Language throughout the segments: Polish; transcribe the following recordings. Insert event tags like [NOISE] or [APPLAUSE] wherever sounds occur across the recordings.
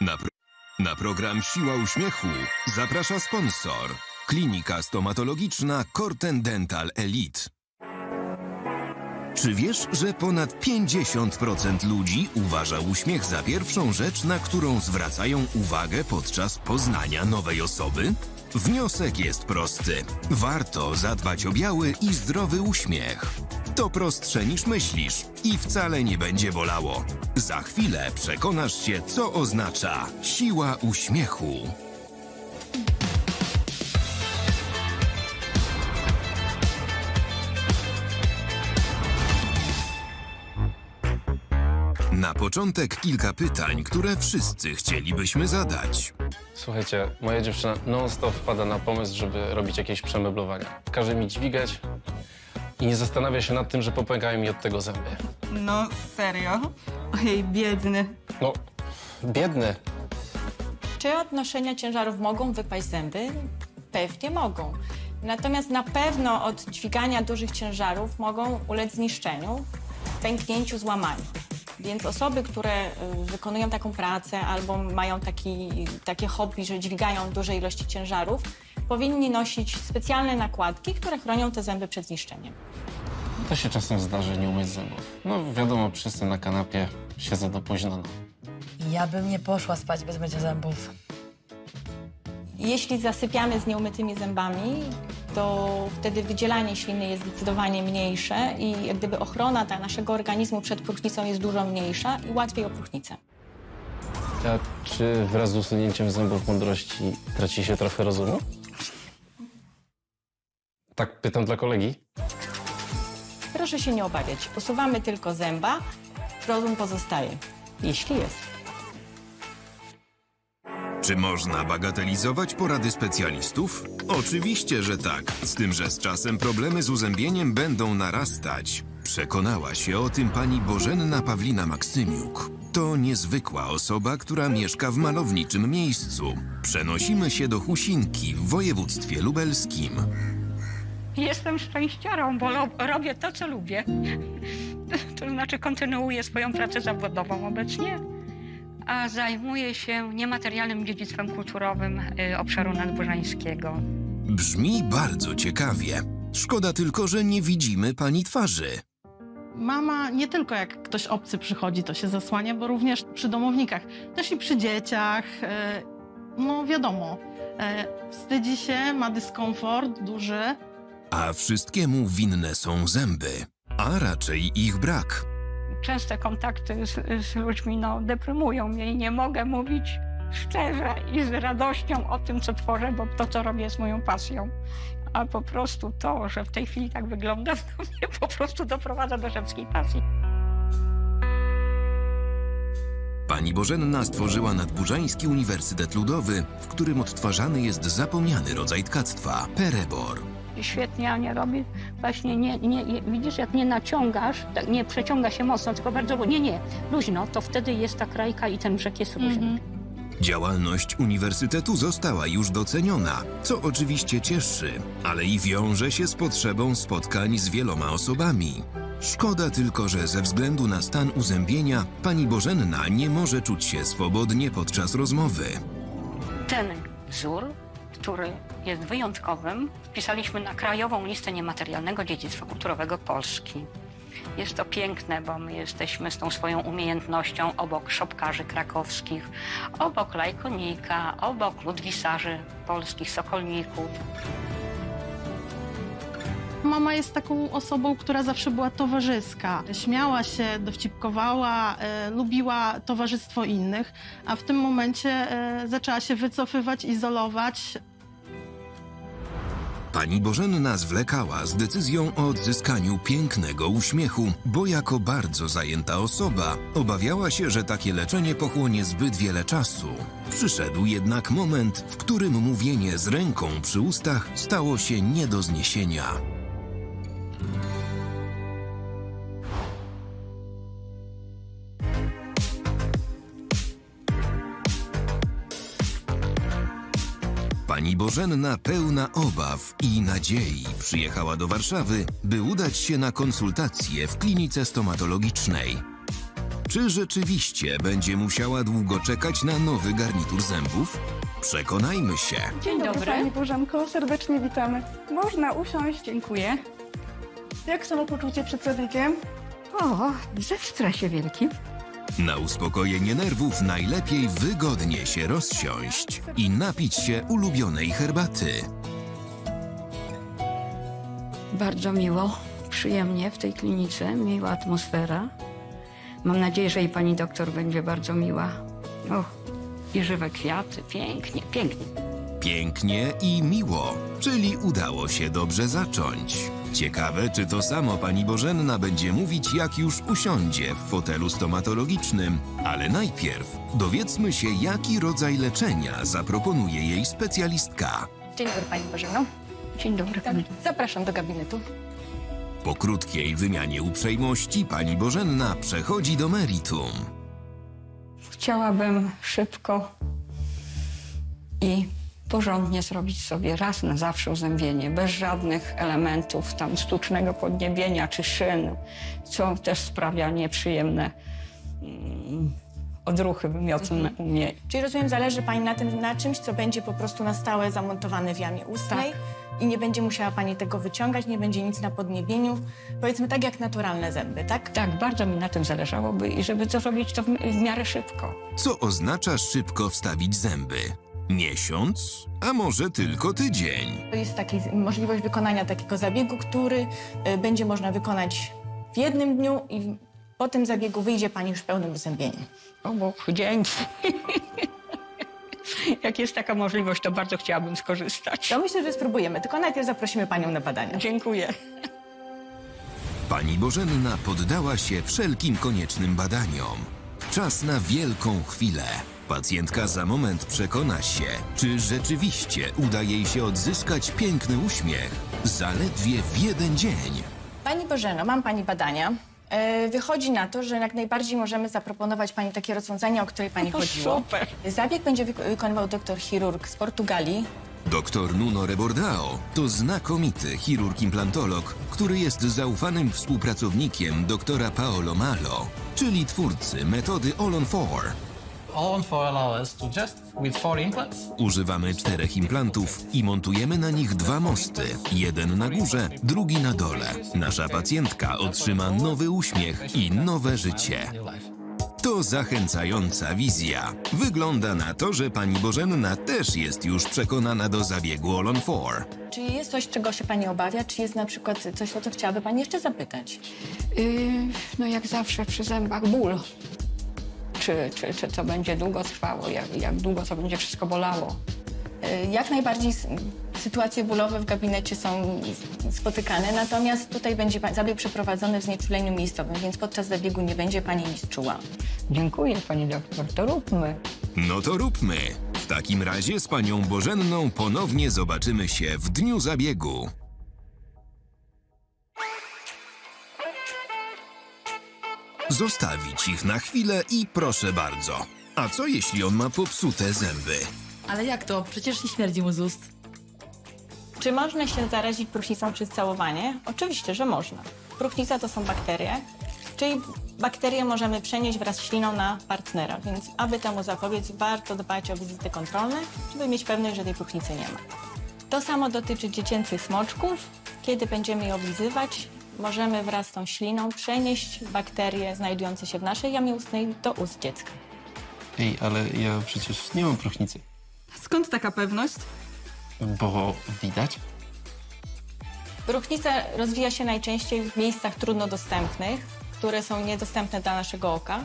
Na, pro... Na program Siła Uśmiechu zaprasza sponsor. Klinika stomatologiczna Corten Dental Elite. Czy wiesz, że ponad 50% ludzi uważa uśmiech za pierwszą rzecz, na którą zwracają uwagę podczas poznania nowej osoby? Wniosek jest prosty. Warto zadbać o biały i zdrowy uśmiech. To prostsze niż myślisz i wcale nie będzie bolało. Za chwilę przekonasz się, co oznacza siła uśmiechu. Na początek kilka pytań, które wszyscy chcielibyśmy zadać. Słuchajcie, moja dziewczyna non-stop wpada na pomysł, żeby robić jakieś przemeblowania. Każe mi dźwigać i nie zastanawia się nad tym, że popękają mi od tego zęby. No, serio? Ojej, biedny. No, biedny. Czy od noszenia ciężarów mogą wypaść zęby? Pewnie mogą. Natomiast na pewno od dźwigania dużych ciężarów mogą ulec zniszczeniu, pęknięciu, złamaniu. Więc osoby, które y, wykonują taką pracę albo mają taki, takie hobby, że dźwigają duże ilości ciężarów, powinni nosić specjalne nakładki, które chronią te zęby przed zniszczeniem. To się czasem zdarzy nie umyć zębów. No wiadomo, wszyscy na kanapie siedzę do późna. No. Ja bym nie poszła spać bez mycia zębów. Jeśli zasypiamy z nieumytymi zębami, to wtedy wydzielanie śliny jest zdecydowanie mniejsze i jak gdyby ochrona ta naszego organizmu przed próchnicą jest dużo mniejsza i łatwiej o próchnicę. A czy wraz z usunięciem zębów mądrości traci się trochę rozumu? Tak pytam dla kolegi. Proszę się nie obawiać. Usuwamy tylko zęba, rozum pozostaje, jeśli jest. Czy można bagatelizować porady specjalistów? Oczywiście, że tak. Z tym, że z czasem problemy z uzębieniem będą narastać. Przekonała się o tym pani Bożenna Pawlina Maksymiuk. To niezwykła osoba, która mieszka w malowniczym miejscu. Przenosimy się do Husinki w województwie lubelskim. Jestem szczęściarą, bo robię to, co lubię. [LAUGHS] To znaczy kontynuuję swoją pracę zawodową obecnie, a zajmuję się niematerialnym dziedzictwem kulturowym y, obszaru nadburzańskiego. Brzmi bardzo ciekawie. Szkoda tylko, że nie widzimy pani twarzy. Mama nie tylko jak ktoś obcy przychodzi, to się zasłania, bo również przy domownikach, też i przy dzieciach. e, No wiadomo, e, wstydzi się, ma dyskomfort duży. A wszystkiemu winne są zęby, a raczej ich brak. Częste kontakty z, z ludźmi no, deprymują mnie i nie mogę mówić szczerze i z radością o tym, co tworzę, bo to, co robię, jest moją pasją. A po prostu to, że w tej chwili tak wyglądam, [LAUGHS] to mnie po prostu doprowadza do żeńskiej pasji. Pani Bożenna stworzyła Nadburzański Uniwersytet Ludowy, w którym odtwarzany jest zapomniany rodzaj tkactwa – perebor. Świetnie Ania robi. Właśnie nie, nie, widzisz, jak nie naciągasz, tak nie przeciąga się mocno, tylko bardzo, nie, nie, luźno, to wtedy jest ta krajka i ten brzeg jest luźny. Działalność uniwersytetu została już doceniona, co oczywiście cieszy, ale i wiąże się z potrzebą spotkań z wieloma osobami. Szkoda tylko, że ze względu na stan uzębienia pani Bożenna nie może czuć się swobodnie podczas rozmowy. Ten wzór, który jest wyjątkowym, wpisaliśmy na Krajową Listę Niematerialnego Dziedzictwa Kulturowego Polski. Jest to piękne, bo my jesteśmy z tą swoją umiejętnością obok szopkarzy krakowskich, obok lajkonika, obok ludwisarzy polskich, sokolników. Mama jest taką osobą, która zawsze była towarzyska. Śmiała się, dowcipkowała, e, lubiła towarzystwo innych, a w tym momencie e, zaczęła się wycofywać, izolować. Pani Bożenna zwlekała z decyzją o odzyskaniu pięknego uśmiechu, bo jako bardzo zajęta osoba obawiała się, że takie leczenie pochłonie zbyt wiele czasu. Przyszedł jednak moment, w którym mówienie z ręką przy ustach stało się nie do zniesienia. Pani Bożenna pełna obaw i nadziei przyjechała do Warszawy, by udać się na konsultacje w klinice stomatologicznej. Czy rzeczywiście będzie musiała długo czekać na nowy garnitur zębów? Przekonajmy się. Dzień dobry. Pani Bożenko, serdecznie witamy. Można usiąść. Dziękuję. Jak samopoczucie przed zabiegiem? O, ze w stresie wielkim. Na uspokojenie nerwów najlepiej wygodnie się rozsiąść i napić się ulubionej herbaty. Bardzo miło, przyjemnie w tej klinice, miła atmosfera. Mam nadzieję, że i pani doktor będzie bardzo miła. O, i żywe kwiaty, pięknie, pięknie. Pięknie i miło, czyli udało się dobrze zacząć. Ciekawe, czy to samo pani Bożenna będzie mówić, jak już usiądzie w fotelu stomatologicznym. Ale najpierw dowiedzmy się, jaki rodzaj leczenia zaproponuje jej specjalistka. Dzień dobry Pani Bożeno. Dzień dobry. pani. Zapraszam do gabinetu. Po krótkiej wymianie uprzejmości pani Bożenna przechodzi do meritum. Chciałabym szybko i porządnie zrobić sobie raz na zawsze uzębienie, bez żadnych elementów tam sztucznego podniebienia czy szyn, co też sprawia nieprzyjemne mm, odruchy wymiotne u mnie. Czyli rozumiem, zależy Pani na tym, na czymś, co będzie po prostu na stałe zamontowane w jamie ustnej i nie będzie musiała Pani tego wyciągać, nie będzie nic na podniebieniu. Powiedzmy tak jak naturalne zęby, tak? Tak, bardzo mi na tym zależałoby i żeby to zrobić to w, w miarę szybko. Co oznacza szybko wstawić zęby? Miesiąc? A może tylko tydzień? To jest taki, możliwość wykonania takiego zabiegu, który y, będzie można wykonać w jednym dniu i w- po tym zabiegu wyjdzie Pani już w pełnym uzębieniem. O Bóg, dzięki. [LAUGHS] Jak jest taka możliwość, to bardzo chciałabym skorzystać. To myślę, że spróbujemy, tylko najpierw zaprosimy Panią na badania. Dziękuję. Pani Bożenna poddała się wszelkim koniecznym badaniom. Czas na wielką chwilę. Pacjentka za moment przekona się, czy rzeczywiście uda jej się odzyskać piękny uśmiech zaledwie w jeden dzień. Pani Bożeno, mam Pani badania. E, Wychodzi na to, że jak najbardziej możemy zaproponować Pani takie rozwiązania, o które Pani chodziło. Super. Zabieg będzie wyko- wykonywał doktor chirurg z Portugalii. Dr Nuno Rebordao to znakomity chirurg-implantolog, który jest zaufanym współpracownikiem doktora Paolo Malo, czyli twórcy metody All on Four. All on four allow us to just with four implants Używamy czterech implantów i montujemy na nich dwa mosty. Jeden na górze, drugi na dole. Nasza pacjentka otrzyma nowy uśmiech i nowe życie. To zachęcająca wizja. Wygląda na to, że pani Bożenna też jest już przekonana do zabiegu All on Four. Czy jest coś, czego się Pani obawia? Czy jest na przykład coś, o co chciałaby Pani jeszcze zapytać? Yy, no jak zawsze przy zębach ból. Czy, czy, czy to będzie długo trwało, jak, jak długo to będzie wszystko bolało. E, Jak najbardziej sytuacje bólowe w gabinecie są spotykane, natomiast tutaj będzie zabieg przeprowadzony w znieczuleniu miejscowym, więc podczas zabiegu nie będzie Pani nic czuła. Dziękuję pani doktor, to róbmy. No to róbmy. W takim razie z panią Bożenną ponownie zobaczymy się w dniu zabiegu. Zostawić ich na chwilę i proszę bardzo. A co jeśli on ma popsute zęby? Ale jak to? Przecież nie śmierdzi mu z ust. Czy można się zarazić próchnicą przez całowanie? Oczywiście, że można. Próchnica to są bakterie, czyli bakterie możemy przenieść wraz z śliną na partnera, więc aby temu zapobiec, warto dbać o wizyty kontrolne, żeby mieć pewność, że tej próchnicy nie ma. To samo dotyczy dziecięcych smoczków. Kiedy będziemy je oblizywać, możemy wraz z tą śliną przenieść bakterie znajdujące się w naszej jamie ustnej do ust dziecka. Ej, ale ja przecież nie mam próchnicy. Skąd taka pewność? Bo widać? Próchnica rozwija się najczęściej w miejscach trudno dostępnych, które są niedostępne dla naszego oka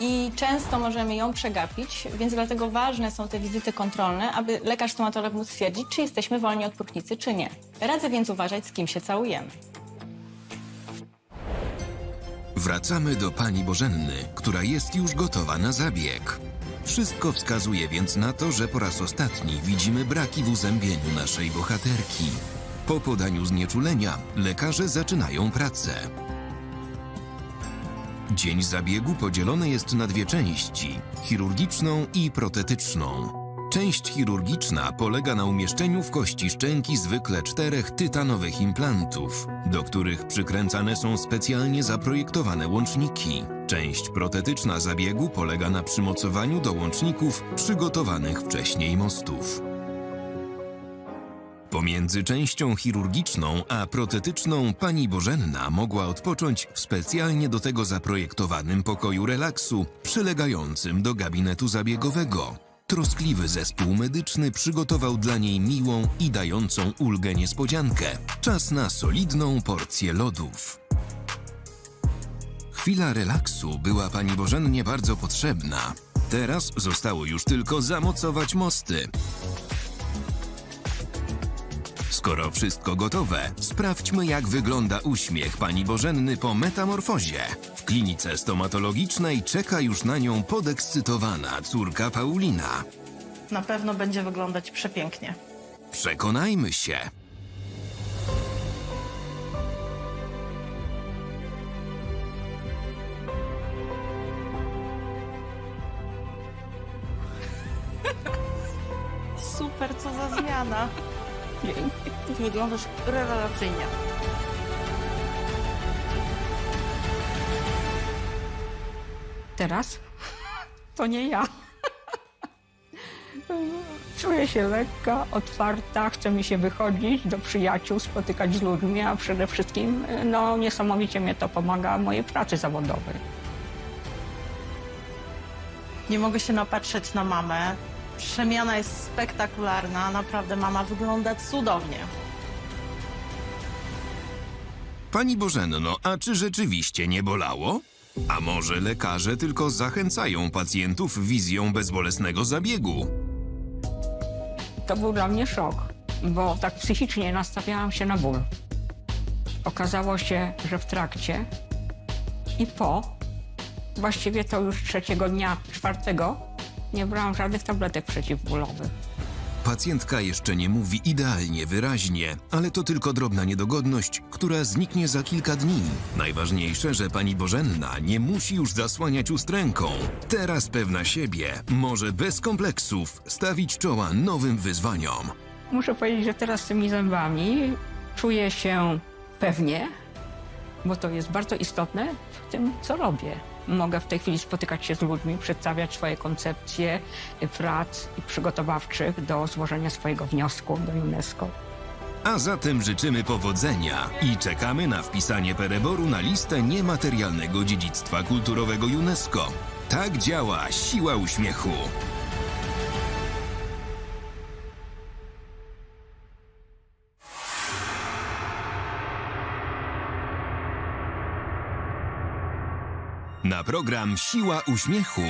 i często możemy ją przegapić, więc dlatego ważne są te wizyty kontrolne, aby lekarz stomatolog mógł stwierdzić, czy jesteśmy wolni od próchnicy, czy nie. Radzę więc uważać, z kim się całujemy. Wracamy do pani Bożenny, która jest już gotowa na zabieg. Wszystko wskazuje więc na to, że po raz ostatni widzimy braki w uzębieniu naszej bohaterki. Po podaniu znieczulenia lekarze zaczynają pracę. Dzień zabiegu podzielony jest na dwie części chirurgiczną i protetyczną. Część chirurgiczna polega na umieszczeniu w kości szczęki zwykle czterech tytanowych implantów, do których przykręcane są specjalnie zaprojektowane łączniki. Część protetyczna zabiegu polega na przymocowaniu do łączników przygotowanych wcześniej mostów. Pomiędzy częścią chirurgiczną a protetyczną pani Bożenna mogła odpocząć w specjalnie do tego zaprojektowanym pokoju relaksu, przylegającym do gabinetu zabiegowego. Troskliwy zespół medyczny przygotował dla niej miłą i dającą ulgę niespodziankę. Czas na solidną porcję lodów. Chwila relaksu była pani Bożennie bardzo potrzebna. Teraz zostało już tylko zamocować mosty. Skoro wszystko gotowe, sprawdźmy jak wygląda uśmiech pani Bożenny po metamorfozie. W klinice stomatologicznej czeka już na nią podekscytowana córka Paulina. Na pewno będzie wyglądać przepięknie. Przekonajmy się. Super, co za zmiana. Wyglądasz rewelacyjnie. Teraz [LAUGHS] to nie ja. [LAUGHS] Czuję się lekka, otwarta, chce mi się wychodzić do przyjaciół, spotykać z ludźmi, a przede wszystkim no, niesamowicie mnie to pomaga w mojej pracy zawodowej. Nie mogę się napatrzeć na mamę. Przemiana jest spektakularna. Naprawdę mama wygląda cudownie. Pani Bożenno, a czy rzeczywiście nie bolało? A może lekarze tylko zachęcają pacjentów wizją bezbolesnego zabiegu? To był dla mnie szok, bo tak psychicznie nastawiałam się na ból. Okazało się, że w trakcie i po, właściwie to już trzeciego dnia, czwartego, nie brałam żadnych tabletek przeciwbólowych. Pacjentka jeszcze nie mówi idealnie wyraźnie, ale to tylko drobna niedogodność, która zniknie za kilka dni. Najważniejsze, że pani Bożenna nie musi już zasłaniać ust ręką. Teraz pewna siebie może bez kompleksów stawić czoła nowym wyzwaniom. Muszę powiedzieć, że teraz z tymi zębami czuję się pewnie, bo to jest bardzo istotne w tym, co robię. Mogę w tej chwili spotykać się z ludźmi, przedstawiać swoje koncepcje prac przygotowawczych do złożenia swojego wniosku do UNESCO. A zatem życzymy powodzenia i czekamy na wpisanie Pereboru na listę niematerialnego dziedzictwa kulturowego UNESCO. Tak działa siła uśmiechu. Na program Siła Uśmiechu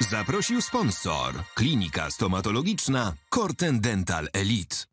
zaprosił sponsor Klinika Stomatologiczna Corten Dental Elite.